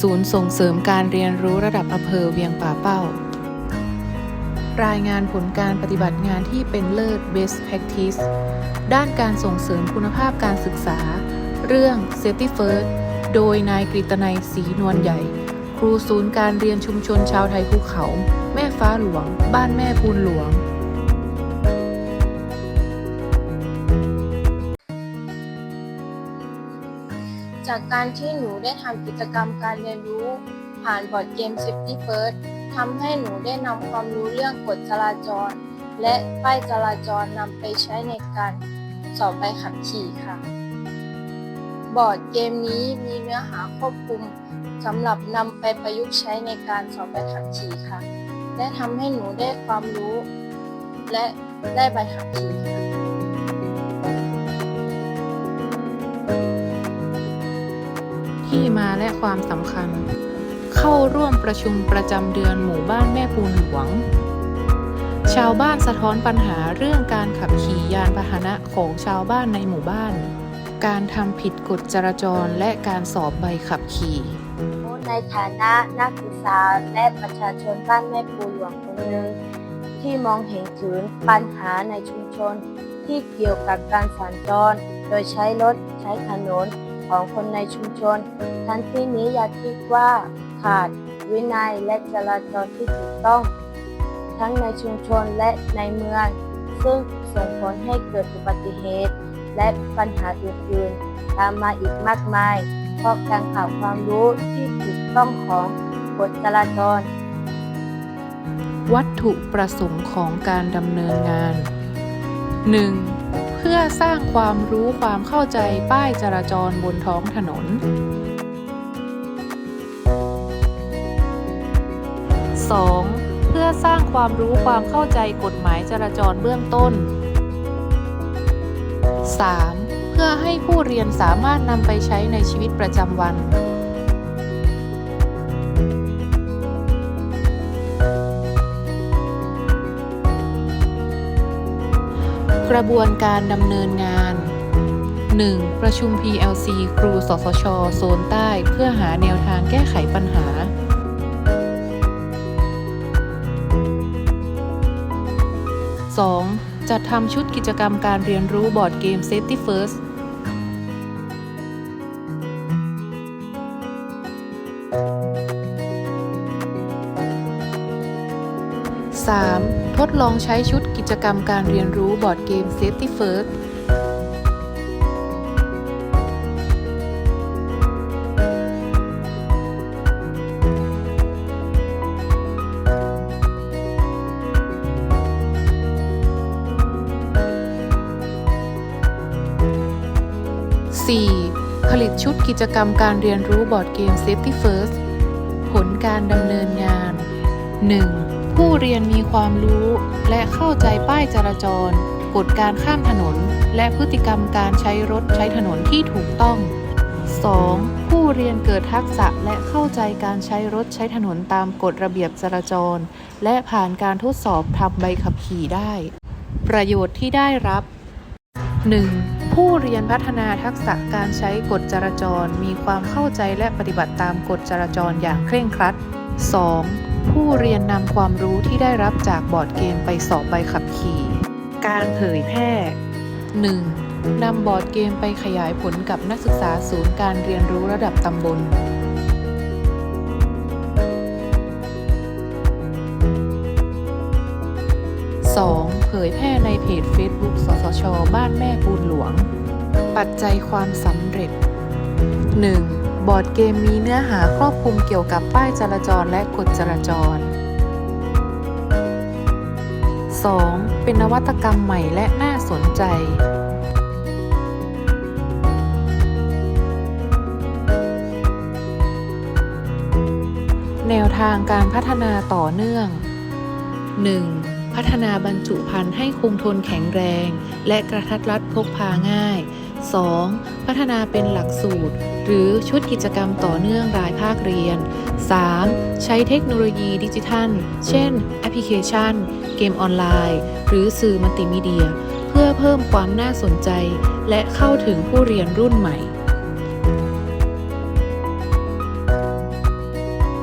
ศูนย์ส่งเสริมการเรียนรู้ระดับอำเภอเวียงป่าเป้า รายงานผลการปฏิบัติงานที่เป็นเลิศ Best Practice ด้านการส่งเสริมคุณภาพการศึกษา เรื่อง Safety First โดยนายกฤตนัยศรีนวลใหญ่ ครูศูนย์การเรียนชุมชนชาวไทยภูเขา แม่ฟ้าหลวง บ้านแม่ปูนหลวง จากการที่หนูได้ทำกิจกรรมการเรียนรู้ ผ่านบอร์ดเกม Safety First ทำให้หนูได้นำความรู้เรื่องกฎจราจร และป้ายจราจรนำไปใช้ในการสอบใบขับขี่ค่ะ บอร์ดเกมนี้มีเนื้อหาควบคุมสำหรับนำไปประยุกต์ใช้ในการสอบใบขับขี่ค่ะ และทำให้หนูได้ความรู้ และได้ใบขับขี่ค่ะ ที่มาและความสำคัญ เข้าร่วมประชุมประจำเดือนหมู่บ้านแม่ปูนหลวง ชาวบ้านสะท้อนปัญหาเรื่องการขับขี่ยานพาหนะของชาวบ้านในหมู่บ้าน การทำผิดกฎจราจรและการสอบใบขับขี่ในฐานะนักศึกษาและประชาชนบ้านแม่ปูหลวงคนหนึ่งที่มองเห็นถึงปัญหาในชุมชนที่เกี่ยวกับการสัญจร โดยใช้รถใช้ถนน ของคนในชุมชน ทั้งที่นี้อย่าคิดว่าขาดวินัยและจราจรที่ถูกต้อง ทั้งในชุมชนและในเมือง ซึ่งส่งผลให้เกิดอุบัติเหตุ และปัญหาอื่นๆตามมาอีกมากมาย เพราะการขาดความรู้ที่ถูกต้องของกฎจราจร วัตถุประสงค์ของการดำเนินงาน 1. เพื่อสร้างความรู้ความเข้าใจป้ายจราจรบนท้องถนน 2. เพื่อสร้างความรู้ความเข้าใจกฎหมายจราจรเบื้องต้น 3. เพื่อให้ผู้เรียนสามารถนำไปใช้ในชีวิตประจำวัน กระบวนการดำเนินงาน 1. ประชุม PLC ครูสสชโซนใต้เพื่อหาแนวทางแก้ไขปัญหา 2. จัดทำชุดกิจกรรมการเรียนรู้บอร์ดเกม Safety First 3. ทดลองใช้ชุดกิจกรรมการเรียนรู้บอร์ดเกม Safety First 4. ผลิตชุดกิจกรรมการเรียนรู้บอร์ดเกม Safety First ผลการดำเนินงาน 1. ผู้เรียนมีความรู้และเข้าใจป้ายจราจร กฎการข้ามถนน และพฤติกรรมการใช้รถใช้ถนนที่ถูกต้อง 2. ผู้เรียนเกิดทักษะและเข้าใจการใช้รถใช้ถนนตามกฎระเบียบจราจร และผ่านการทดสอบทำใบขับขี่ได้ ประโยชน์ที่ได้รับ 1. ผู้เรียนพัฒนาทักษะการใช้กฎจราจร มีความเข้าใจและปฏิบัติตามกฎจราจรอย่างเคร่งครัด 2. ผู้เรียนนำความรู้ที่ได้รับจากบอร์ดเกมไปสอบใบขับขี่ การเผยแพร่ 1. นำบอร์ดเกมไปขยายผลกับนักศึกษาศูนย์การเรียนรู้ระดับตำบล 2. เผยแพร่ในเพจ Facebook สสช บ้านแม่ปูนหลวง ปัจจัยความสำเร็จ 1. บอร์ดเกมมีเนื้อหาครอบคลุมเกี่ยวกับป้ายจราจรและกฎจราจร 2. เป็นนวัตกรรมใหม่และน่าสนใจ แนวทางการพัฒนาต่อเนื่อง 1. พัฒนาบรรจุภัณฑ์ให้คงทนแข็งแรง และกระทัดรัดพกพาง่าย 2. พัฒนาเป็นหลักสูตร หรือชุดกิจกรรมต่อเนื่องรายภาคเรียน 3. ใช้เทคโนโลยีดิจิทัล เช่น แอปพลิเคชัน เกมออนไลน์ หรือสื่อมัลติมีเดีย เพื่อเพิ่มความน่าสนใจ และเข้าถึงผู้เรียนรุ่นใหม่